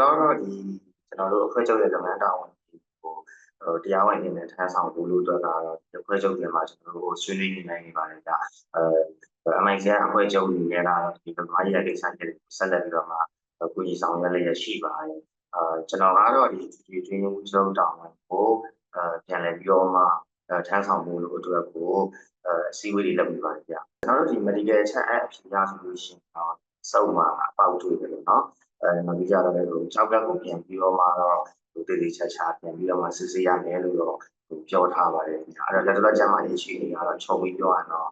တော့ဒီကျွန်တော်တို့အဖွဲ့ချုပ်ရဲ့လုပ်ငန်းတာဝန်ဟိုဟိုတရားဝင်နေနဲ့ထမ်းဆောင်ဖို့လို့အတွက်ကတော့ဒီအဖွဲ့ချုပ်ပြင်မှာကျွန်တော်တို့ဆွေးနွေးနေနိုင်နေပါတယ်ကြာအဲ MIC အဖွဲ့ချုပ်နေနဲ့ကတော့ဒီဗမာရဲ့ကိစ္စတွေဆက်လက်ပြီးတော့မှကိုကြီးဆောင်ရွက်လျက်ရှိပါတယ်အဲကျွန်တော်ကတော့ဒီဒီတွင်းမှုချုပ်တောင်းကိုအဲပြန်လည်ပြီးတော့မှ ထမ်းဆောင်ဖို့လို့အတွက်ကိုအဲအစည်းအဝေးတွေလုပ်နေပါတယ်ကြာကျွန်တော်တို့ဒီ medical check app အဖြစ်ရဆိုလို့ရှိရင်တော့စုံမှာအပေါက်တွေ့တယ်လို့နော်အဲနောက်ပြီးကြတော့လည်းဟို၆ကပ်ကိုပြန်ပြီးတော့မှတော့ဟိုတည်တည်ချာချာပြန်ပြီးတော့မှစစ်ဆေးရမယ်လို့တော့ဟိုပြောထားပါတယ်အဲ့တော့လက်တော်ကျမ်းမာရေးရှိနေတော့ချုပ်ပြီးပြောရတော့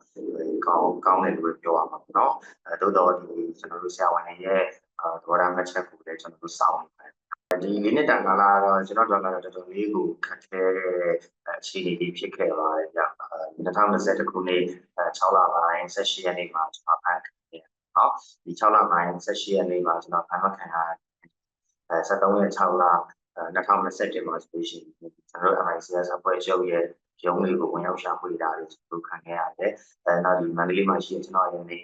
ကောင်းကောင်းတယ်လို့ပြောရမှာပေါ့နော်အဲတိုးတော့ဒီကျွန်တော်တို့ဆရာဝန်တွေရဲ့အာသဘောထားမှတ်ချက်ကိုလည်းကျွန်တော်တို့စောင့်နေပါတယ် ဒီလေးနှစ်တန်ကာလကတော့ကျွန်တော်တို့ကတော့တော်တော်လေးကိုခက်ခဲတဲ့အခြေအနေတွေဖြစ်ခဲ့ပါတယ်ဗျ2020ခုနှစ်6လပိုင်း18ရက်နေ့မှာကျွန်တော်ဖန်နော်ဒီ6လပိုင်း18ရက်နေ့မှာကျွန်တော်ဖမ်းမခံရအဲ73ရက်6လ2021မှာဆိုလို့ရှိရင်ကျွန်တော်တို့ MICS အဖွဲ့ချုပ်ရဲ့ ရုံးလေးကိုဝင်ရောက်ရှာဖွေတာတွေကျွန်တော်ခံခဲ့ရတယ်အဲနောက်ဒီမန္တလေးမှာရှိတဲ့ကျွန်တော်ရဲ့နေ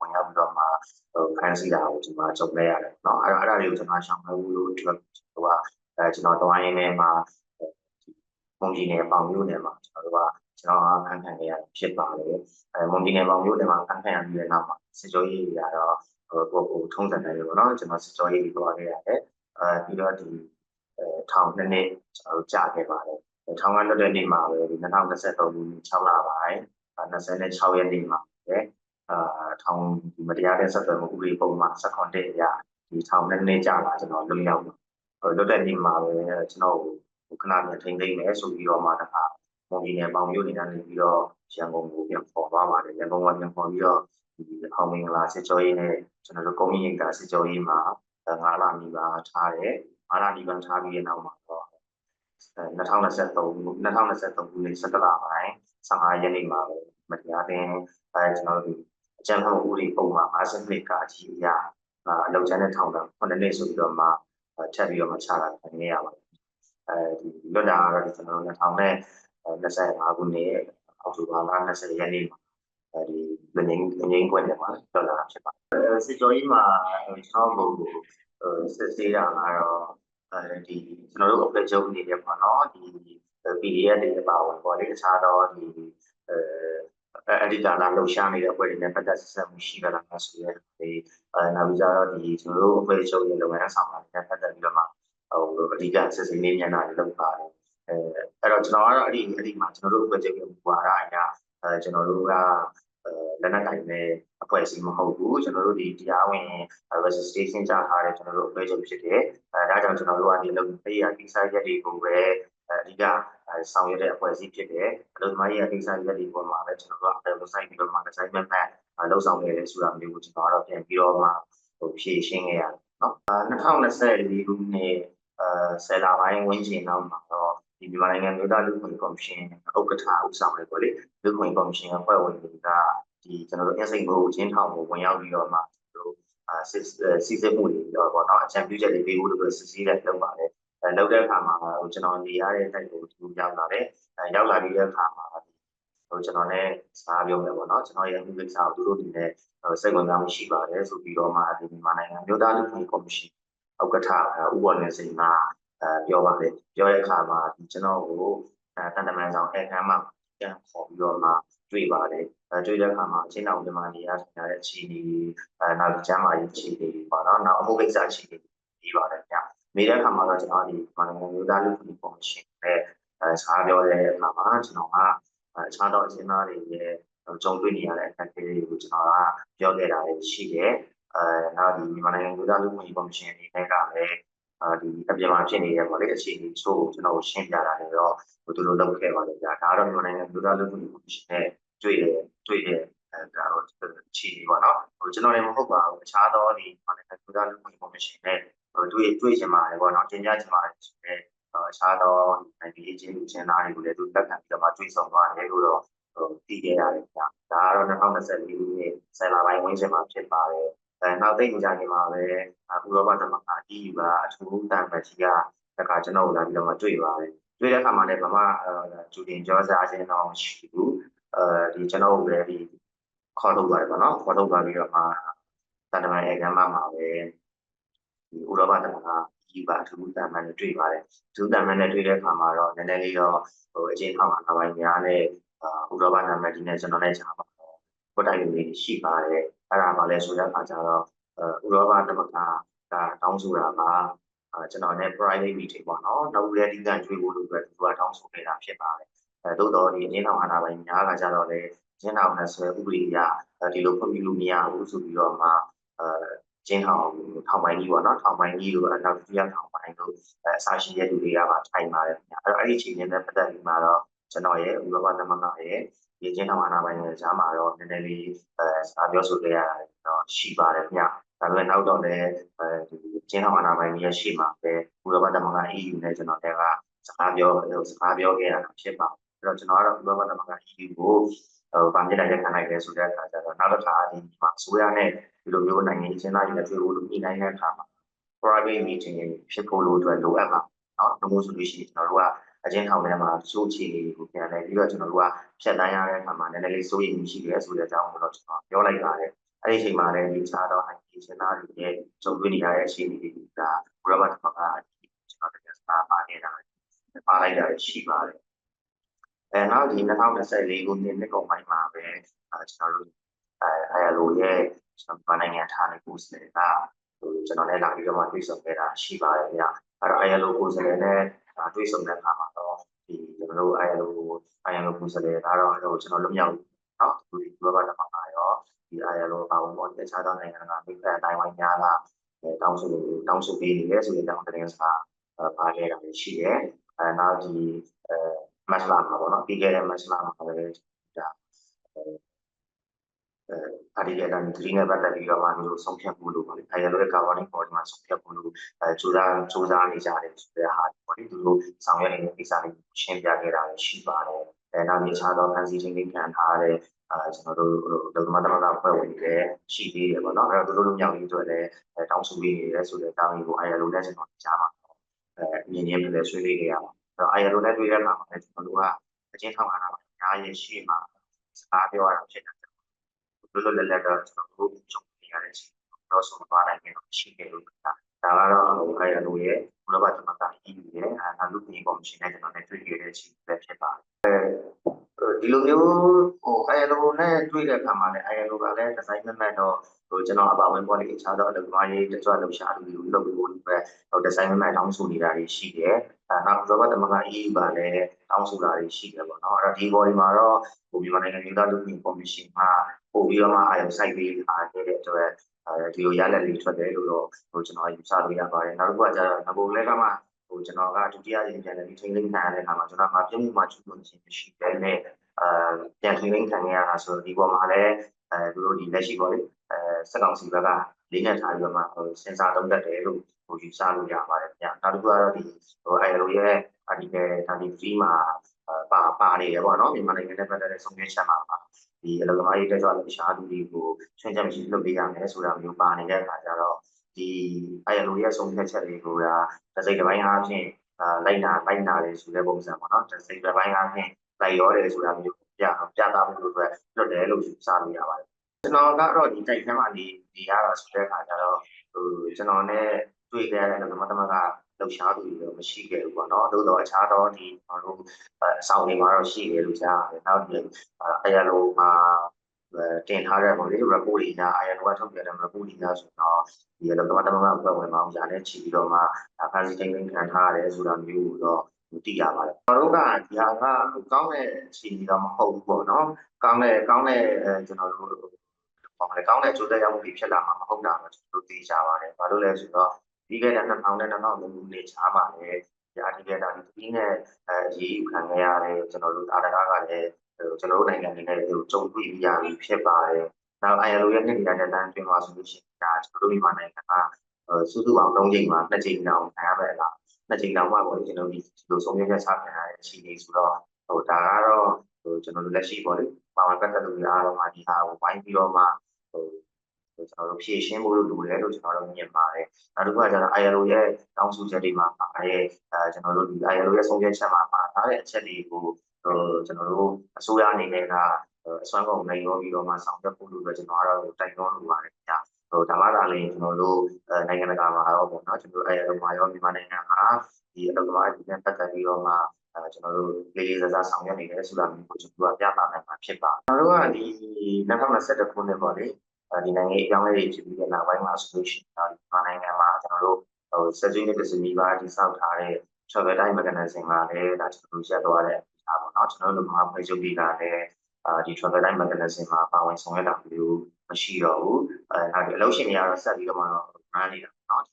ဝင်ရောက်ပြီးတော့မှဟိုဖမ်းဆီးတာကိုကျွန်တော်ကြုံခဲ့ရတယ်เนาะအဲ့ဒါအဲ့ဒါတွေကိုကျွန်တော်ရှောင်လွှဲဖို့လို့ကျွန်တော်ကအဲကျွန်တော်တွိုင်းနေမှာမုံကြီးနယ်ပေါင်မျိုးနယ်မှာကျွန်တော်တို့ကကျွန်တော်ဖမ်းခံခဲ့ရဖြစ်ပါတယ်အဲမုံကြီးနယ်ပေါင်မျိုးနယ်မှာဖမ်းခံရပြီးတဲ့နောက်မှာစစ်ကြောရေးတွေကတော့ဟိုကိုကိုထုံးစံတယ်ပေါ့နော်ကျွန်တော်စစ်ကြောရေးတွေတွားခဲ့ရတယ်အဲပြီးတော့ဒီအဲထောင်နှစ်နှစ်ကျွန်တော်တို့ကြာခဲ့ပါတယ် ထောင်ကလွတ်တဲ့နေ့မှာပဲဒီ2023ခုနှစ်6လပိုင်း26ရက်နေ့မှာပဲအာထောင်ဒီမတရားတဲ့ဆက်သွယ်မှုဥပဒေပုံမှန်16တဲ့အရာဒီထောင်နှစ်နှစ်ကြာလာကျွန်တော်လွတ်ရောက်ဟိုလွတ်တဲ့နေ့မှာပဲကျွန်တော်ဟိုခဏပြန်ထိမ့်သိမ့်မယ်ဆိုပြီးတော့မှတခါမွန်ပြည်နယ်ပေါင်မြို့နေကနေပြီးတော့ရန်ကုန်ကိုပြန်ခေါ်သွားပါတယ်ရန်ကုန်ကပြန်ခေါ်ပြီးတော့ဒီအောင်မင်္ဂလာစစ်ကြောရေးနဲ့ကျွန်တော်တို့ကုန်းမြင့်ကစစ်ကြောရေးမှာ9လနီးပါးထားတယ်9လနီးပါးထားပြီးတဲ့နောက်မှာတော့ 2023 2023ခုနှစ်17လပိုင်း15ရက်နေ့မှာပဲမတရားတဲ့အဲကျွန်တော်တို့အကြံဖတ်မှုဥပဒေပုံမှာ52ကအကြီးအရာအလောက်ကျန်တဲ့ထောင်က9နှစ်ဆိုပြီးတော့မှထပ်ပြီးတော့မှချတာခံရပါတယ်အဲဒီလွတ်တာကတော့ဒီကျွန်တော်တို့2025ခုနှစ်အောက်တိုဘာလ20ရက်နေ့မှာအဲဒီမငိမ့်မငိမ့်ခွင့်နဲ့ပါတော်လာဖြစ်ပါတယ်စစ်ကြောရေးမှာကျွန်တော်တို့စစ်ဆေးတာကတော့ အဲဒီကျွန်တော်တို့ open ချုပ်အနေနဲ့ပေါ့နော်ဒီ PDF တွေပါဝင်ပေါ့လေတခြားတော့ဒီအဲအဓိကလာလှုပ်ရှားနေတဲ့အဖွဲ့တွေနဲ့ပတ်သက်ဆက်ဆက်မှုရှိကြလားဆိုရဲဒီအဲနောက်ပြီးတော့ဒီကျွန်တော်တို့ open ချုပ်ရဲ့လုပ်ငန်းဆောင်တာနဲ့ပတ်သက်ပြီးတော့မှဟိုအဓိကစစ်ဆေးနေညနာတွေလုပ်ပါတယ်အဲအဲ့တော့ကျွန်တော်ကတော့အဲ့ဒီအဲ့ဒီမှာကျွန်တော်တို့ open ချုပ်ရဲ့ဘူဝါဒအရာအဲကျွန်တော်တို့က လက်နက်ကင်တဲ့အဖွဲ့အစည်းမဟုတ်ဘူးကျွန်တော်တို့ဒီတရားဝင် registration ကြားထားတဲ့ကျွန်တော်တို့အဖွဲ့ချုပ်ဖြစ်တယ်အဲဒါကြောင့်ကျွန်တော်တို့ကနေလုပ်ပေးရကိစ္စရက်တွေကိုပဲအဓိကဆောင်ရွက်တဲ့အဖွဲ့အစည်းဖြစ်တယ်အလုပ်သမားရဲ့ကိစ္စရက်တွေပေါ်မှာပဲကျွန်တော်တို့အလုပ်ဆိုင်ပြီးတော့မှ assignment နဲ့လုပ်ဆောင်နေတယ်ဆိုတာမျိုးကိုကျွန်တော်ကတော့ပြန်ပြီးတော့မှဟိုဖြည့်ရှင်းခဲ့ရတယ်နော်2024ခုနှစ်အဲဆယ်လပိုင်းဝန်းကျင်နောက်မှာတော့ ဒီမြန်မာနိုင်ငံမြို့သားလူ့ခွင့်ကော်မရှင်ဥက္ကဋ္ဌဦးဆောင်တယ်ပေါ့လေလူ့ခွင့်ကော်မရှင်အဖွဲ့ဝင်တွေကဒီကျွန်တော်တို့အစိမ့်ဘိုးချင်းထောင်ကိုဝင်ရောက်ပြီးတော့မှတို့အာစစ်စီစစ်မှုတွေတော့ပေါ့နော်အချမ်းပြုချက်တွေပေးဖို့လို့စစ်ဆေးတဲ့လုပ်ပါတယ်အဲလုပ်တဲ့အခါမှာဟိုကျွန်တော်နေရတဲ့တိုက်ကိုသူရောက်လာတယ်အဲရောက်လာပြီးတဲ့အခါမှာဟိုကျွန်တော်လည်းစားပြောမယ်ပေါ့နော်ကျွန်တော်ရဲ့ဥပဒေစာကိုသူတို့ဒီနဲ့စိတ်ဝင်စားမှုရှိပါတယ်ဆိုပြီးတော့မှဒီမြန်မာနိုင်ငံမြို့သားလူ့ခွင့်ကော်မရှင်ဥက္ကဋ္ဌဥပဒေနဲ့စိန်မှာ အဲပြောပါတယ်ပြောတဲ့အခါမှာဒီကျွန်တော်ကိုအဲတန်တမန်ဆောင်အခမ်းမှာပြန်ခေါ်ပြီးတော့မှတွေ့ပါတယ်အဲတွေ့တဲ့အခါမှာအချင်းတော်မြန်မာနေရာထိုင်ရတဲ့အခြေအနေအဲနောက်ကျမ်းမာရေးအခြေအနေပေါ့နော်နောက်အမှုကိစ္စအခြေအနေပြီးပါတယ်ဗျမိတဲ့အခါမှာတော့ကျွန်တော်ဒီမြန်မာနိုင်ငံမျိုးသားလူ့ခွင့်ကော်မရှင်နဲ့အဲဆားပြောတဲ့အခါမှာကျွန်တော်ကအခြားသောအချင်းသားတွေရဲ့ကြုံတွေ့နေရတဲ့အခက်အခဲတွေကိုကျွန်တော်ကပြောခဲ့တာရှိတယ်အဲနောက်ဒီမြန်မာနိုင်ငံမျိုးသားလူ့ခွင့်ကော်မရှင်အနေနဲ့ကလည်း အာဒီအပြင်မှာဖြစ်နေတဲ့ပေါ့လေအခြေအနေချို့ကျွန်တော်ရှင်းပြတာလည်းတော့ဟိုသူတို့လုပ်ခဲ့ပါတယ်ကြာဒါတော့မြန်မာနိုင်ငံလူသားလူ့ခွင့်ကော်မရှင်နဲ့တွေ့တယ်တွေ့တယ်အဲဒါတော့အခြေအနေပေါ့နော်ဟိုကျွန်တော်လည်းမဟုတ်ပါဘူးအခြားသောဒီမြန်မာနိုင်ငံလူသားလူ့ခွင့်ကော်မရှင်နဲ့ဟိုတွေ့တွေ့ချင်ပါတယ်ပေါ့နော်တင်ပြချင်ပါတယ်ဆိုတော့အခြားသောနိုင်ငံရေးချင်းလူချင်းသားတွေကိုလည်းသူလက်ခံပြီးတော့မှတွေ့ဆုံသွားတယ်လို့တော့ဟိုတည်ခဲ့ရတယ်ကြာဒါကတော့2024ခုနှစ်ဆယ်လပိုင်းဝန်းကျင်မှာဖြစ်ပါတယ် အဲနောက်သိကြခင်မှာပဲဥရောပသမဂ္ဂ EU ကအထူးတန်ပတ်ကြီးကတခါကျွန်တော်လာပြီးတော့မှတွေ့ပါတယ်တွေ့တဲ့အခါမှာလည်းဘာမှဂျူတင်ကြောစားခြင်းတော့မရှိဘူးအဲဒီကျွန်တော်ပဲဒီခေါ်ထုတ်သွားတယ်ပေါ့နော်ခေါ်ထုတ်သွားပြီးတော့မှတန်တမန်ရဲ့ကမ်းမမှာပဲဒီဥရောပသမဂ္ဂကြီးပါသူတန်တမန်နဲ့တွေ့ပါတယ်သူတန်တမန်နဲ့တွေ့တဲ့အခါမှာတော့နည်းနည်းလေးတော့ဟိုအချင်းထောက်မှာပိုင်းများနဲ့အာဥရောပနာမည်ဒီနဲ့ကျွန်တော်နဲ့ကြားပါတော့ကိုတိုင်လေးရှိပါတယ် အဲ့ဒါမှလည်းဆိုတဲ့အခါကျတော့ဥရောပသမဂ္ဂကတောင်းဆိုတာကအာကျွန်တော်နဲ့ private meeting ပေါ့နော်နောက်လည်းဒီကံကျွေးဖို့လို့အတွက်သူကတောင်းဆိုနေတာဖြစ်ပါတယ်အဲသို့တော်ဒီအင်းတော်အာဏာပိုင်များကကြတော့လေကျင်းတော်နဲ့ဆွဲဥပဒေအရဒီလိုဖွင့်ပြလို့မရဘူးဆိုပြီးတော့မှအဲကျင်းထောင်ထောင်ပိုင်းကြီးပေါ့နော်ထောင်ပိုင်းကြီးတို့နောက်ဒုတိယထောင်ပိုင်းတို့အဲအစားရှိတဲ့လူတွေကပါထိုင်ပါတယ်ခင်ဗျအဲ့တော့အဲ့ဒီအချိန်နဲ့ပတ်သက်ပြီးမှတော့ကျွန်တော်ရဲ့ဥရောပသမဂ္ဂရဲ့ ဒီကျင်းထောင်အာဏာပိုင်ရဲ့ဈာမှာတော့နည်းနည်းလေးအဲစာပြောဆိုခဲ့ရတာတော့ရှိပါတယ်ခင်ဗျဒါပေမဲ့နောက်တော့လည်းအဲဒီကျင်းထောင်အာဏာပိုင်ရဲ့ရှေ့မှာပဲဥရောပသမဂ္ဂ EU နဲ့ကျွန်တော်တွေကစကားပြောစကားပြောခဲ့ရတာဖြစ်ပါတယ်အဲ့တော့ကျွန်တော်ကတော့ဥရောပသမဂ္ဂ EU ကိုဟိုဗာမြစ်လိုက်တဲ့ခံလိုက်လဲဆိုတဲ့အခါကျတော့နောက်တစ်ခါဒီမှာအစိုးရနဲ့ဒီလိုမျိုးနိုင်ငံချင်းသားတွေနဲ့တွေ့ဖို့လို့ညှိနှိုင်းတဲ့အခါမှာ private meeting ဖြစ်ဖို့လို့အတွက်လိုအပ်ပါเนาะဒါမျိုးဆိုလို့ရှိရင်ကျွန်တော်တို့က အချင်းထောင်ထဲမှာစိုးအခြေအနေကိုပြန်လဲပြီးတော့ကျွန်တော်တို့ကဖြတ်တန်းရတဲ့အခါမှာနည်းနည်းလေးစိုးရိမ်မှုရှိတယ်ဆိုတဲ့အကြောင်းကိုတော့ကျွန်တော်ပြောလိုက်ပါတယ်အဲ့ဒီအချိန်မှာလည်းဒီခြားတော့နိုင်ငံချင်းသားတွေရဲ့ကြုံတွေ့နေရတဲ့အခြေအနေတွေကဘရဘတ်မှာကကျွန်တော်တို့ကစားပါနေတာပါလိုက်တာရှိပါတယ်အဲနောက်ဒီ2024ခုနှစ်နှစ်ကုန်ပိုင်းမှာပဲအဲကျွန်တော်တို့အဲအဲလိုရဲ့ကျွန်တော်နိုင်ငံထားတဲ့ကိုယ်စားလှယ်ကဟိုကျွန်တော်လည်းလာပြီးတော့မှတွေ့ဆုံခဲ့တာရှိပါတယ်ဗျအဲ့တော့အဲလိုကိုယ်စားလှယ်နဲ့တွေ့ဆုံတဲ့အခါမှာတော့ဒီ ကျွန်တော်တို့အဲလိုအဲလိုကိုယ်စားလှယ်ကတော့ဟိုကျွန်တော်လွတ်မြောက်เนาะဒီဘက်ကလည်းမှာရောဒီအဲလိုပါဝင်ပေါ်တခြားသောနိုင်ငံကမိဖက်အတိုင်းဝိုင်းများကတောင်းဆိုတောင်းဆိုပေးနေတယ်ဆိုတဲ့အကြောင်းသတင်းစာပါခဲ့တာရှိတယ်အဲနောက်ဒီအဲမတ်လာမှာပေါ့နော်ပြီးခဲ့တဲ့မတ်လာမှာလည်းဒါ အဲအဲဒီကတည်းကဒီနဲ့ပတ်သက်ပြီးတော့မှမျိုးဆုံးဖြတ်မှုလို့ပေါ့လေအဲလိုကာဗွန်ဘောဒီမှာဆုံးဖြတ်မှုလို့အဲစူးစမ်းစူးစမ်းနေကြတယ်ဆိုတဲ့ဟာပေါ့လေသူတို့ဆောင်ရွက်နေတဲ့ကိစ္စတွေရှင်းပြခဲ့တာရှိပါတယ်အဲနောက်မြေခြားတော့ဖန်စီချင်းလေးခံထားတဲ့အာကျွန်တော်တို့ဒုက္ခမတမကဖွဲ့ဝင်တွေရှိသေးတယ်ပေါ့နော်အဲ့တော့သူတို့တို့မြောက်ရေးအတွက်လည်းတောင်းဆိုပေးနေတယ်ဆိုတဲ့တောင်းရေးကို ILO နဲ့ကျွန်တော်ကြားမှာအဲအမြင်ရင်းလည်းဆွေးနွေးနေရပါအဲ့တော့ ILO နဲ့တွေ့တဲ့အခါမှာလည်းကျွန်တော်တို့ကအချင်းထောက်ခံတာပါအားရရှိမှာစကားပြောရတာဖြစ်တယ် လွတ်လွတ်လပ်လပ်တော့ကျွန်တော်တို့ကြုံနေရတဲ့အချိန်တော့ဆုံးသွားနိုင်တယ်ရှိတယ်လို့ပြောတာဒါကတော့ဟို ILO ရဲ့ဘုရားသမဂ္ဂ EU ရဲ့အာလူပီကော်မရှင်နဲ့ကျွန်တော်လည်းတွေ့ခဲ့တဲ့အချိန်ပဲဖြစ်ပါတယ်ဒီလိုမျိုးဟို ILO နဲ့တွေ့တဲ့အခါမှာလည်း ILO ကလည်းဒီဇိုင်းမမတ်တော့ဟိုကျွန်တော်အပါဝင်ပေါ်လေအခြားသောအလုပ်သမားရေးတကြွလှူရှာလူတွေလုပ်ပြီးလို့ပဲဟိုဒီဇိုင်းမမတ်တောင်းဆိုနေတာတွေရှိတယ်။အဲနောက်ရောဘတ်သမဂ္ဂ EU ကလည်းတောင်းဆိုတာတွေရှိတယ်ပေါ့နော်။အဲ့တော့ဒီဘော်ဒီမှာတော့ဟိုမြန်မာနိုင်ငံပြည်သားလူမျိုးကော်မရှင်က ပို့ပြီးတော့မှအာရုံစိုက်ပေးထားတဲ့အတွက်အဲဒီလိုရလက်လေးထွက်တယ်လို့တော့ဟိုကျွန်တော်ယူဆလို့ရပါတယ်။နောက်တစ်ခုကကျတော့ငဘိုလဲကမှဟိုကျွန်တော်ကဒုတိယရင်ပြန်လည်းထိန်းသိမ်းခံရတဲ့အခါမှာကျွန်တော်ကပြုံးမှုမှချုပ်လို့ခြင်းရှိတယ်နဲ့အာပြန်ထိန်းသိမ်းခံရတာဆိုတော့ဒီပေါ်မှာလည်းအဲသူတို့ဒီလက်ရှိပေါ်လေအဲစက်ကောင်စီဘက်ကလေးနဲ့ထားပြီးတော့မှဟိုစဉ်းစားသုံးသပ်တယ်လို့ဟိုယူဆလို့ရပါတယ်ခင်ဗျနောက်တစ်ခုကတော့ဒီဟို ILO ရဲ့ article 33မှာပါပါနေတယ်ပေါ့နော်မြန်မာနိုင်ငံနဲ့ပတ်သက်တဲ့ဆုံးဖြတ်ချက်မှာပါ ဒီအလုပ်သမားရေးတက်ကြွလှုပ်ရှားသူတွေကိုချွင်းချက်မရှိလုပ်ပေးရမယ်ဆိုတာမျိုးပါနေတဲ့အခါကျတော့ဒီ ILO ရဲ့ဆုံးဖြတ်ချက်တွေကိုကတစ်စိတ်တစ်ပိုင်းအားဖြင့်အာလိုက်နာလိုက်နာလေဆိုတဲ့ပုံစံပေါ့နော်တစ်စိတ်တစ်ပိုင်းအားဖြင့်လိုက်ရောတယ်ဆိုတာမျိုးပြပြတာမှုလို့အတွက်လွတ်တယ်လို့ယူဆလို့ရပါတယ်ကျွန်တော်ကတော့ဒီတိုက်ခန်းမှာနေနေရတာဆိုတဲ့အခါကျတော့ဟိုကျွန်တော်နဲ့တွေ့ခဲ့တဲ့သမသမက လှုပ်ရှားသူတွေတော့မရှိခဲ့ဘူးပေါ့နော်သို့တော့အခြားသောဒီကျွန်တော်တို့အဆောင်တွေမှာတော့ရှိတယ်လို့ကြားရတယ်နောက်ဒီအရလိုမှာတင်ထားတဲ့ပေါ့လေ report တွေညာ ILO ကထုတ်ပြန်တဲ့ report တွေညာဆိုတော့ဒီလောကမတမကအဖွဲ့ဝင်ပေါင်းညာနဲ့ချီပြီးတော့မှဖန်စီတင်ခံထားရတယ်ဆိုတာမျိုးကိုတော့သိရပါတယ်။ကျွန်တော်တို့ကဒီဟာကကောင်းတဲ့အခြေအနေတော့မဟုတ်ဘူးပေါ့နော်။ကောင်းတဲ့ကောင်းတဲ့ကျွန်တော်တို့ပေါ့လေကောင်းတဲ့ကြိုးတက်ရောက်မှုတွေဖြစ်လာမှာမဟုတ်တာတော့ကျွန်တော်တို့သိကြပါတယ်။ဘာလို့လဲဆိုတော့ ပြီးခဲ့တဲ့2000နဲ့2003ခုနှစ်ချားမှာလည်းဒီ article ဒါဒီနဲ့အဲရေးယူခံရတဲ့ကျွန်တော်တို့အာရကားကလည်းကျွန်တော်တို့နိုင်ငံအနေနဲ့ကြုံတွေ့ရပြီဖြစ်ပါတယ်။နောက် ILO ရဲ့နှစ်နေတဲ့တန်းတွင်မှာဆိုလို့ရှိရင်ဒါကျွန်တော်တို့မြန်မာနိုင်ငံကစုစုပေါင်း၃ချိန်မှာ၂ချိန်တောင်ခံရမယ်လားနှစ်ချိန်တောင်မှပေါ့ကျွန်တော်ဒီလိုဆုံးဖြတ်ချက်ချခံရတဲ့အခြေအနေဆိုတော့ဟိုဒါကတော့ဟိုကျွန်တော်တို့လက်ရှိပေါ့လေပါဝင်ပတ်သက်လူတွေအားလုံးကဒီဟာကိုဝိုင်းပြီးတော့မှဟို ကျွန်တော်တို့ဖြည့်ရှင်းဖို့လိုတယ်လို့ကျွန်တော်တို့မြင်ပါတယ်နောက်တစ်ခုကကျတော့ ILO ရဲ့တောင်းဆိုချက်တွေမှာပါတဲ့အဲကျွန်တော်တို့ဒီ ILO ရဲ့ဆုံးဖြတ်ချက်မှာပါထားတဲ့အချက်တွေကိုဟိုကျွန်တော်တို့အစိုးရအနေနဲ့ကအစွမ်းကုန်နိုင်ရောပြီးတော့မှဆောင်ရွက်ဖို့လို့ပဲကျွန်တော်ကတော့တိုက်တွန်းလိုပါတယ်ခင်ဗျာဟိုဒါမှသာလေကျွန်တော်တို့နိုင်ငံတကာမှာတော့ပေါ့နော်ကျွန်တော်အဲမှာရောမြန်မာနိုင်ငံမှာဒီအလုပ်သမားတွေနဲ့ပတ်သက်ပြီးတော့မှအဲကျွန်တော်တို့လေးလေးစားစားဆောင်ရွက်နေတယ်ဆိုတာမျိုးကိုကျွန်တော်တို့ကပြသနိုင်မှာဖြစ်ပါတယ်ကျွန်တော်တို့ကဒီ2021ခုနှစ်ပေါ့လေ ဒီနိုင်ငံအကြောင်းလေးဖြစ်ပြီးတဲ့နောက်ပိုင်းမှာဆိုလို့ရှိရင်မြန်မာနိုင်ငံမှာကျွန်တော်တို့ဟိုစက်ကြီးနဲ့ပစ္စည်းပါတိစောက်ထားတဲ့ travel time mechanism ကလည်းဒါကျွန်တော်တို့ရက်သွားတဲ့အခါပေါ့နော်ကျွန်တော်တို့မြန်မာဖွဲ့ချုပ်တွေကလည်းအာဒီ travel time mechanism မှာပါဝင်ဆောင်ရွက်တာမျိုးမရှိတော့ဘူးအဲနောက်ဒီအလုပ်ရှင်တွေကတော့ဆက်ပြီးတော့မှတော့နားနေတာပေါ့နော်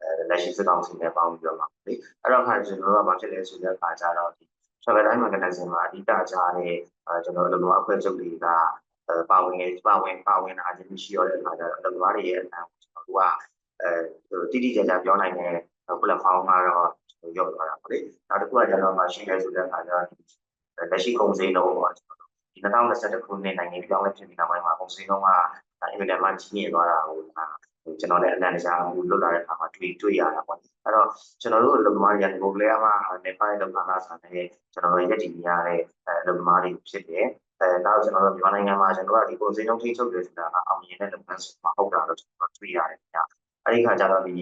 အဲလက်ရှိစစ်ကောင်စီနဲ့ပေါင်းပြီးတော့မှလေအဲ့တော့ခါကျွန်တော်တို့ကဘာဖြစ်လဲဆိုတဲ့အခါကျတော့ဒီ travel time mechanism မှာအဓိကကြားတဲ့အဲကျွန်တော်တို့လူအဖွဲ့ချုပ်တွေက ပါဝင်ပါဝင်ပါဝင်တာချင်းရှိရတဲ့အခါကျတော့အလုပ်သမားတွေရဲ့အတန်းကျွန်တော်တို့ကအဲတိတိကျကျပြောနိုင်တဲ့ platform ကတော့ရောက်သွားတာပေါ့လေနောက်တစ်ခုကကျွန်တော်မှရှိရဲဆိုတဲ့အခါကျတော့လက်ရှိကုန်စည်နှုန်းပေါ့ကျွန်တော်ဒီ2021ခုနှစ်နိုင်ငံပြောင်းလဲဖြစ်ပြီးနောက်ပိုင်းမှာကုန်စည်နှုန်းကအင်မတန်မှကြီးမြင့်သွားတာကိုကျွန်တော်လည်းအလန့်တကြားလွတ်လာတဲ့အခါမှာတွေ့တွေ့ရတာပေါ့အဲ့တော့ကျွန်တော်တို့လုံသမားရန်ကုန်လေမှာနေပိုင်လုံသမားဆိုင်နဲ့ကျွန်တော်တို့ရက်တည်နေရတဲ့လုံသမားတွေဖြစ်တယ် အဲနောက်ကျွန်တော်တို့မြန်မာနိုင်ငံမှာကျွန်တော်တို့ဒီကုန်စည်နှုန်းထိချုပ်တယ်ဆိုတာကအောင်မြင်တဲ့လုပ်ငန်းစုမှာဟုတ်တာလို့ကျွန်တော်တွေ့ရတယ်ခင်ဗျအဲ့ဒီခါကျတော့ဒီ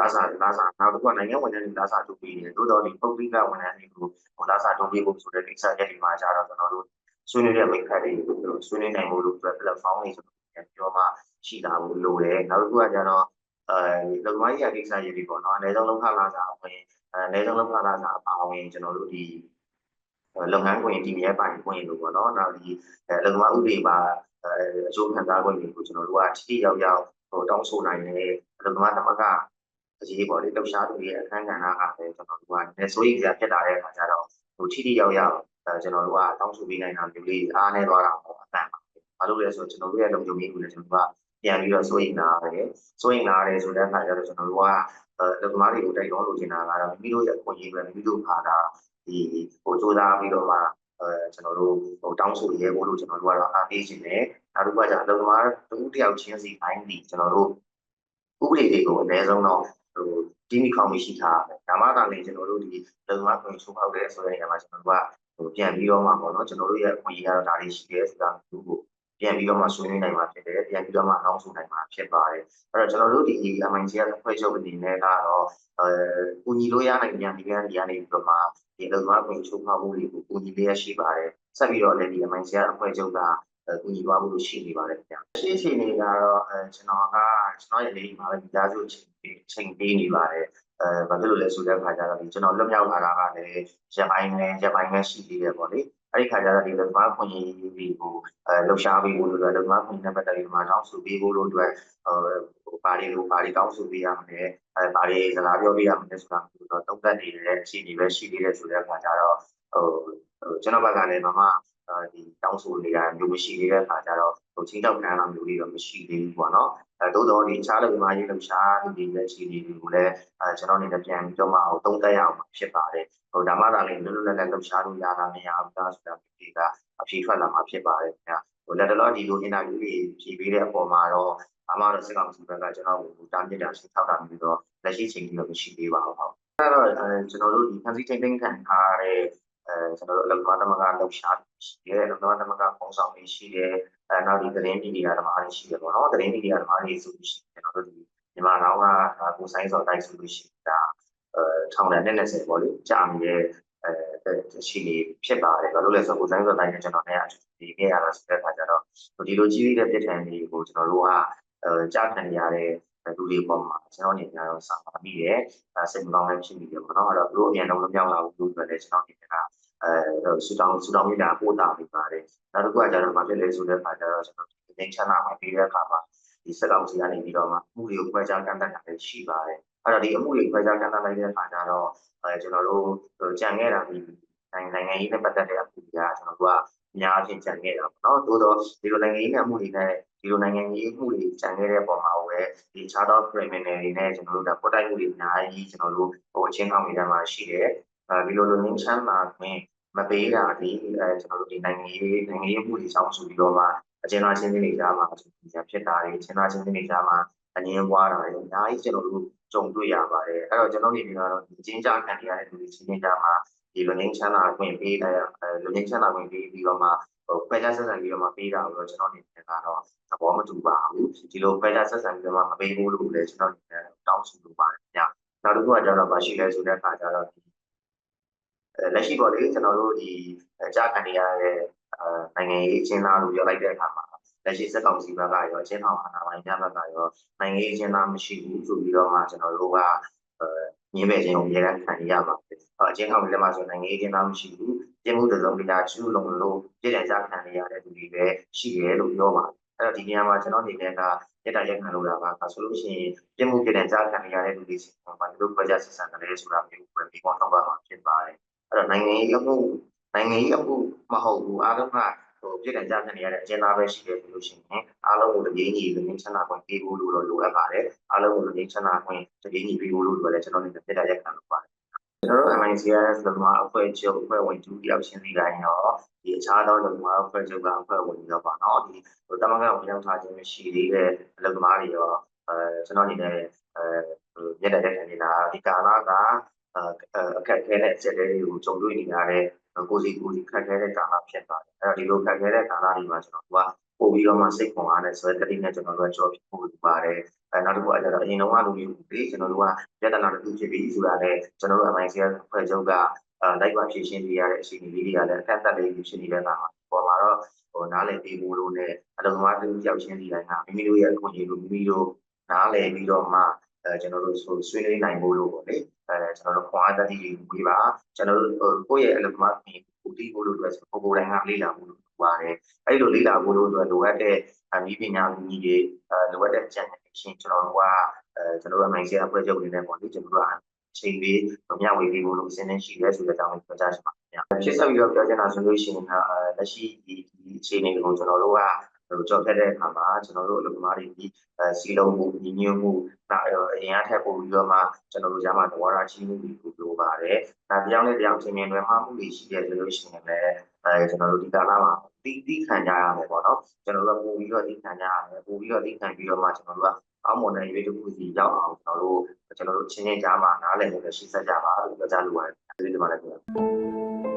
လာစာလာစာနောက်တစ်ခုကနိုင်ငံဝန်ထမ်းတွေလာစာထုတ်ပြီးတယ်တိုးတော်ဒီပုဂ္ဂလိကဝန်ထမ်းတွေကိုဟိုလာစာထုတ်ပြီးဖို့ဆိုတဲ့ကိစ္စရပ်တွေမှာကျတော့ကျွန်တော်တို့ဆွေးနွေးတဲ့မိတ်ဖက်တွေဆွေးနွေးနိုင်ဖို့လို့ platform တွေဆိုပြောမှရှိတာကိုလိုတယ်နောက်တစ်ခုကကျတော့အဲလုံမိုင်းရကိစ္စရပ်တွေပေါ့နော်အနည်းဆုံးလောက်ခလာစာဝင်အဲအနည်းဆုံးလောက်ခလာစာအပါဝင်ကျွန်တော်တို့ဒီ လုပ်ငန်းခွင်ဒီမြဲပိုင်ခွင့်လို့ပေါ့နော်နောက်ဒီအလုပ်သမားဥပဒေပါအဲအကျိုးခံစားခွင့်တွေကိုကျွန်တော်တို့ကထိထိရောက်ရောက်ဟိုတောင်းဆိုနိုင်တဲ့အလုပ်သမားသမဂ္ဂအရေးပေါ့လေလှုပ်ရှားသူတွေရဲ့အခန်းကဏ္ဍကလည်းကျွန်တော်တို့ကလည်းစိုးရိမ်စရာဖြစ်လာတဲ့အခါကျတော့ဟိုထိထိရောက်ရောက်အဲကျွန်တော်တို့ကတောင်းဆိုပေးနိုင်တာမျိုးလေးအားနေသွားတာပေါ့အတန်ပါဘာလို့လဲဆိုတော့ကျွန်တော်တို့ရဲ့လုံခြုံရေးကိုလည်းကျွန်တော်တို့ကပြန်ပြီးတော့စိုးရိမ်လာတယ်စိုးရိမ်လာတယ်ဆိုတဲ့အခါကျတော့ကျွန်တော်တို့ကအဲလုံသမားတွေကိုတိုက်တွန်းလိုချင်တာကတော့မိမိတို့ရဲ့အခွင့်အရေးပဲမိမိတို့ခါတာ ဒီဟိုစူးစမ်းပြီးတော့မှအဲကျွန်တော်တို့ဟိုတောင်းဆိုရဲဖို့လို့ကျွန်တော်တို့ကတော့အားပေးခြင်းနဲ့နောက်တစ်ခုကကျအလုံသမားတစ်ခုတစ်ယောက်ချင်းစီတိုင်းဒီကျွန်တော်တို့ဥပဒေတွေကိုအနည်းဆုံးတော့ဟိုဒီမီကော်မရှင်ထားတယ်ဒါမှသာလေကျွန်တော်တို့ဒီလုံသမားခွင့်ချိုးဖောက်တဲ့ဆိုတဲ့နေရာမှာကျွန်တော်တို့ကဟိုပြန်ပြီးတော့မှပေါ့နော်ကျွန်တော်တို့ရဲ့အခွင့်အရေးကတော့ဒါလေးရှိတယ်ဆိုတာမျိုးကိုပြန်ပြီးတော့မှဆွေးနွေးနိုင်မှာဖြစ်တယ်ပြန်ပြီးတော့မှနောက်ဆုံးနိုင်မှာဖြစ်ပါတယ်အဲ့တော့ကျွန်တော်တို့ဒီ MIC ရဲ့ဖွဲ့ချုပ်အနေနဲ့ကတော့အဲကူညီလို့ရနိုင်တဲ့ဒီကနေဒီကနေပြီးတော့မှ ဒီလုံသမားခွင့်ချိုးဖောက်မှုတွေကိုကူညီပေးရရှိပါတယ်ဆက်ပြီးတော့လည်းဒီ MIC ရဲ့အဖွဲ့ချုပ်ကကူညီသွားဖို့ရှိနေပါတယ်ခင်ဗျာရှင်းရှင်းနေကတော့အဲကျွန်တော်ကကျွန်တော်ရဲ့လေးမှာပဲဒီသားစုချိန်ချိန်ပေးနေပါတယ်အဲဘာဖြစ်လို့လဲဆိုတဲ့အခါကျတော့ဒီကျွန်တော်လွတ်မြောက်လာတာကလည်းရပိုင်းနဲ့ရပိုင်းနဲ့ရှိသေးတယ်ပေါ့လေ အဲ့ဒီခါကျတော့ဒီလုံမာခွင့်ရေးတွေကိုအဲလှူရှားပေးဖို့လို့လုံမာခွင့်နဲ့ပတ်သက်ပြီးမှတောင်းဆိုပေးဖို့လို့အတွက်ဟိုဘာတွေကိုဘာတွေတောင်းဆိုပေးရမလဲအဲဘာတွေစကားပြောပေးရမလဲဆိုတာကိုတော့တုံ့တက်နေတဲ့အခြေအနေပဲရှိသေးတယ်ဆိုတဲ့အခါကျတော့ဟိုကျွန်တော်ဘက်ကလည်းမမ ဒီတောင်းဆိုနေတာမျိုးမရှိသေးတဲ့အခါကျတော့ဟိုချင်းတောက်ခံတာမျိုးလေးတော့မရှိသေးဘူးပေါ့နော်အဲသို့တော်ဒီချားလုံမာရေးလှူရှားနေတဲ့အခြေအနေတွေကိုလည်းအဲကျွန်တော်အနေနဲ့ပြန်ပြီးတော့မှအောင်တုံ့တက်ရအောင်ဖြစ်ပါတယ်ဟိုဒါမှသာလေလွတ်လွတ်လပ်လပ်လှုပ်ရှားလို့ရတာမရဘူးလားဆိုတာဒီကအဖြေထွက်လာမှာဖြစ်ပါတယ်ခင်ဗျာဟိုလက်တလောဒီလိုအင်တာဗျူးတွေဖြေပေးတဲ့အပေါ်မှာတော့အမှားတော့စစ်ကောင်စီဘက်ကကျွန်တော်ကိုတားမြစ်တာရှင်းထောက်တာမျိုးတော့လက်ရှိချိန်ကြီးတော့မရှိသေးပါဘူးဟုတ်အဲ့တော့အဲကျွန်တော်တို့ဒီဖန်စီထိန်သိမ်းခံထားတဲ့ အဲကျွန်တော်တို့အလုပ်သမားသမဂ္ဂလှုပ်ရှားရှိတယ်အလုပ်သမားသမဂ္ဂပုံဆောင်တွေရှိတယ်အဲနောက်ဒီသတင်းမီဒီယာသမားတွေရှိတယ်ပေါ့နော်သတင်းမီဒီယာသမားတွေဆိုလို့ရှိရင်ကျွန်တော်တို့ဒီမြန်မာနောက်ကကိုဆိုင်စော်တိုက်ဆိုလို့ရှိရင်ဒါအဲထောင်ဒဏ်နဲ့20ပေါ့လေကြာနေတဲ့အဲရှိနေဖြစ်ပါတယ်ဘာလို့လဲဆိုတော့ကိုဆိုင်စော်တိုက်နဲ့ကျွန်တော်နဲ့ဒီခဲ့ရတာဆိုတဲ့အခါကျတော့ဒီလိုကြီးတဲ့ပြစ်ဒဏ်တွေကိုကျွန်တော်တို့ကအဲကြားခံရတဲ့ လူတွေပေါ်မှာကျွန်တော်အနေနဲ့တော့စာပါမိတယ်စိတ်မကောင်းလည်းဖြစ်နေတယ်ပေါ့နော်အဲ့တော့သူတို့အမြန်ဆုံးမပြောင်းလာဘူးလို့ပြောတယ်ကျွန်တော်အနေနဲ့ကအဲဆူတောင်းဆူတောင်းမိတာပို့တာပြီးပါတယ်နောက်တစ်ခုကကျတော့ဘာဖြစ်လဲဆိုတဲ့အခါကျတော့ကျွန်တော်ဒီငင်းချမ်းသာမှာပြီးတဲ့အခါမှာဒီစက်ကောင်စီကနေပြီးတော့မှမှုတွေကိုခွဲခြားကန့်သတ်တာလည်းရှိပါတယ်အဲ့တော့ဒီအမှုတွေခွဲခြားကန့်သတ်လိုက်တဲ့အခါကျတော့အဲကျွန်တော်တို့ကြံခဲ့တာဒီနိုင်ငံရေးနဲ့ပတ်သက်တဲ့အမှုတွေကကျွန်တော်တို့က အများအပြားကြံခဲ့တာပေါ့နော်တိုးတော့ဒီလိုနိုင်ငံရေးနဲ့အမှုတွေနဲ့ဒီလိုနိုင်ငံရေးအမှုတွေကြံခဲ့တဲ့ပုံမှာပဲဒီ chart of criminal တွေနဲ့ကျွန်တော်တို့ကပေါ်တိုက်မှုတွေအများကြီးကျွန်တော်တို့ဟိုအချင်းကောင်းနေတဲ့မှာရှိတယ်အဲဒီလိုလိုငင်းချမ်းသာခွင့်မပေးတာဒီအဲကျွန်တော်တို့ဒီနိုင်ငံရေးနိုင်ငံရေးမှုတွေဆောင်ဆိုပြီးတော့မှအကျဉ်းသားချင်းတွေကြားမှာဖြစ်တာတွေအကျဉ်းသားချင်းတွေကြားမှာအငင်းပွားတာတွေအများကြီးကျွန်တော်တို့ကြုံတွေ့ရပါတယ်အဲ့တော့ကျွန်တော်နေပြီးတော့ဒီအချင်းကြားခံရတဲ့လူတွေချင်းချင်းကြားမှာ ဒီလူငင်းချမ်းသာခွင့်ပေးတဲ့လူငင်းချမ်းသာခွင့်ပေးပြီးတော့မှဟိုခွဲခြားဆက်ဆံပြီးတော့မှပေးတာကိုတော့ကျွန်တော်အနေနဲ့ကတော့သဘောမတူပါဘူးဒီလိုခွဲခြားဆက်ဆံပြီးတော့မှမပေးဘူးလို့လည်းကျွန်တော်အနေနဲ့တောင်းဆိုလိုပါတယ်ခင်ဗျနောက်တစ်ခုကကျတော့မရှိလဲဆိုတဲ့အခါကျတော့ဒီအဲလက်ရှိပေါ့လေကျွန်တော်တို့ဒီကြာခံနေရတဲ့အဲနိုင်ငံရေးအကျဉ်းသားလို့ပြောလိုက်တဲ့အခါမှာလက်ရှိစက်ကောင်စီဘက်ကရောအကျဉ်းထောင်အာဏာပိုင်များဘက်ကရောနိုင်ငံရေးအကျဉ်းသားမရှိဘူးဆိုပြီးတော့မှကျွန်တော်တို့ကအဲ ညင်းမဲ့ခြင်းကိုအများကြီးခံရပါတယ်အကျဉ်းထောင်လက်မှဆိုနိုင်ငံရေးအကျဉ်းသားမရှိဘူးပြမှုတစုံတရာကျူးလွန်လို့ပြည်တယ်ကြခံနေရတဲ့သူတွေပဲရှိတယ်လို့ပြောပါတယ်အဲ့တော့ဒီနေရာမှာကျွန်တော်အနေနဲ့ကရက်တာရက်ခံလို့ရပါကဆိုလို့ရှိရင်ပြမှုပြည်တယ်ကြခံနေရတဲ့သူတွေစီမှာဘာလို့ပြောကြဆက်ဆံတယ်ဆိုတာမျိုးပဲဒီကောင်ထောက်ပါမှာဖြစ်ပါတယ်အဲ့တော့နိုင်ငံရေးအမှုနိုင်ငံရေးအမှုမဟုတ်ဘူးအားလုံးက ဟိုပြည်ကံကြားခံနေရတဲ့အကျဉ်းသားပဲရှိတယ်လို့ရှိရင်အားလုံးကိုတကြီးညီလူငင်းချမ်းသာခွင့်ပေးဖို့လိုတော့လိုအပ်ပါတယ်အားလုံးကိုလူငင်းချမ်းသာခွင့်တကြီးညီပေးဖို့လိုတယ်လည်းကျွန်တော်နေပြည်တော်ရက်ခံလုပ်ပါတယ်ကျွန်တော်တို့ MICS လုံမအဖွဲ့ချုပ်အဖွဲ့ဝင်တူရောက်ရှင်းနေတိုင်းတော့ဒီအခြားသောလုံမအဖွဲ့ချုပ်ကအဖွဲ့ဝင်တော့ပါတော့ဒီဟိုတမန်ကန်ဝင်ရောက်ထားခြင်းမရှိသေးတဲ့လုံမတွေရောအဲကျွန်တော်အနေနဲ့အဲညက်တဲ့ရက်ခံနေတာဒီကာလကအခက်အခဲနဲ့အကျက်တွေကိုကြုံတွေ့နေရတဲ့ ကိုစီကိုစီခက်ခဲတဲ့ကာလဖြစ်ပါတယ်အဲ့တော့ဒီလိုခက်ခဲတဲ့ကာလတွေမှာကျွန်တော်ကပို့ပြီးတော့မှစိတ်ခွန်အားနဲ့ဆိုတဲ့တတိနဲ့ကျွန်တော်တို့ကြော်ဖြစ်ဖို့လိုပါတယ်အဲနောက်တစ်ခုအကြတော့အရင်တော့လူမျိုးတွေကျွန်တော်တို့ကပြဿနာတစ်ခုဖြစ်ပြီးဆိုတာလည်းကျွန်တော်တို့ MICS ဖွဲ့ချုပ်ကအဲလိုက်ပါဖြည့်ရှင်းပေးရတဲ့အခြေအနေလေးတွေကလည်းအခက်အခဲလေးဖြစ်နေတဲ့အခါမှာပေါ်မှာတော့ဟိုနားလည်ပြီးဖို့လို့နဲ့အလုံးသမားတူကြောက်ချင်းစီတိုင်းကမိမိတို့ရဲ့အခွင့်အရေးကိုမိမိတို့နားလည်ပြီးတော့မှ အဲကျွန်တော်တို့ဆိုဆွေးနွေးနိုင်ဖို့လို့ပေါ့လေအဲကျွန်တော်တို့ခွန်အားတတိတွေဝေးပါကျွန်တော်တို့ကိုယ့်ရဲ့အလုံးသမားကိုကိုတီးဖို့လို့အတွက်ဆိုပုံပေါ်တိုင်းကလေးလာဖို့လို့ပါတယ်အဲ့လိုလေးလာဖို့လို့အတွက်လိုအပ်တဲ့အနည်းပညာကြီးတွေအဲလိုအပ်တဲ့ကျန်တဲ့ရှင်ကျွန်တော်တို့ကအဲကျွန်တော်တို့နိုင်စရာအဖွဲ့ချုပ်နေနဲ့ပေါ့လေကျွန်တော်တို့ကအချိန်လေးမျှဝေပေးဖို့လို့အစဉ်နဲ့ရှိရဲဆိုတဲ့အကြောင်းကိုပြောကြားချင်ပါတယ်။ဖြစ်ဆက်ပြီးတော့ပြောချင်တာဆိုလို့ရှိရင်အဲလက်ရှိဒီဒီအခြေအနေကိုကျွန်တော်တို့က ဟိုကြော်ခဲ့တဲ့အခါမှာကျွန်တော်တို့အလုပ်သမားတွေဒီအဲစီလုံးမှုညီညွတ်မှုနောက်အရင်အထက်ပို့ပြီးတော့မှကျွန်တော်တို့ရမှာသဘောထားချင်းမှုတွေကိုပြောပါတယ်။ဒါတရားနဲ့တရားချင်းမြင်တွေမှာမှုတွေရှိတယ်ဆိုလို့ရှိရင်လည်းအဲကျွန်တော်တို့ဒီကာလမှာတီးတီးခံကြရမယ်ပေါ့နော်ကျွန်တော်တို့ပို့ပြီးတော့တီးခံကြရမယ်ပို့ပြီးတော့တီးခံပြီးတော့မှကျွန်တော်တို့ကအောင်းမွန်တဲ့ရွေးတစ်ခုစီရောက်အောင်ကျွန်တော်တို့ကျွန်တော်တို့ချင်းချင်းကြားမှာနားလည်မှုနဲ့ရှိစက်ကြပါလို့ပြောကြလိုပါတယ်ဒီလိုပါလေခင်ဗျာ